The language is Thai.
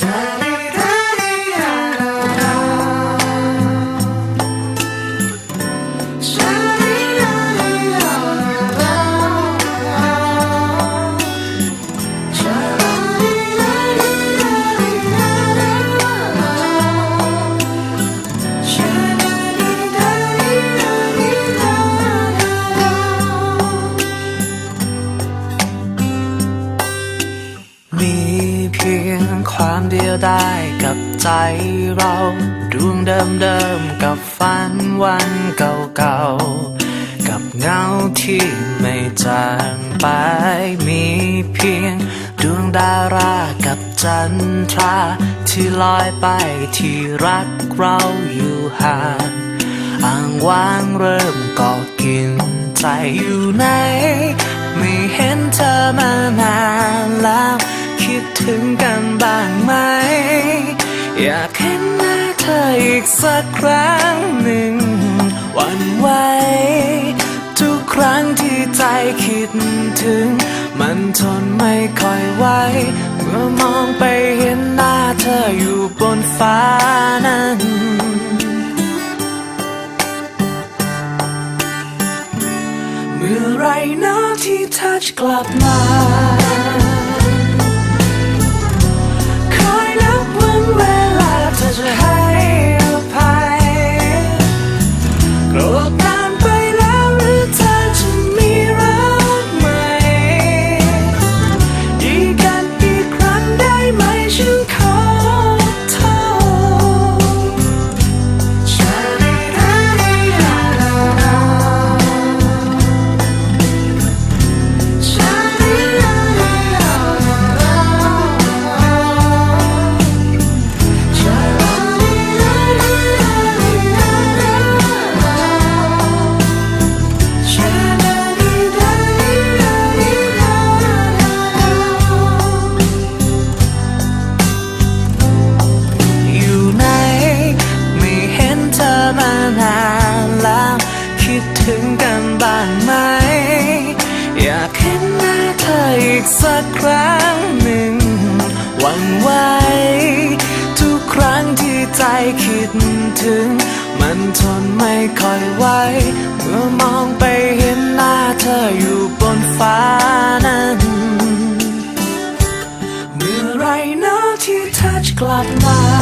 มี เราดวงเดิมๆกับฝันวันเก่าๆกับเงาที่ไม่จางไปมีเพียง ดวงดารากับจันทราที่ลอยไปที่รักเราอยู่ห่างอ่างว่างเริ่มก่อกินใจอยู่ไหนไม่เห็นเธอมานานแล้ว คิดถึงกันบ้างไหม อยากเห็นหน้าเธออีกสักครั้งหนึ่งวันไหวทุกครั้งที่ใจคิดถึง มันทนไม่ค่อยไหวเมื่อมองไปเห็นหน้าเธออยู่บนฟ้านั้นเมื่อไรนะที่ทัชกลับมา เธออีกสักครั้งหนึ่งหวังไว้ทุกครั้งที่ใจคิดถึง มันทนไม่ค่อยไหวเมื่อมองไปเห็นหน้าเธออยู่บนฟ้านั้นเมื่อไรนะที่เธอจะกลับมา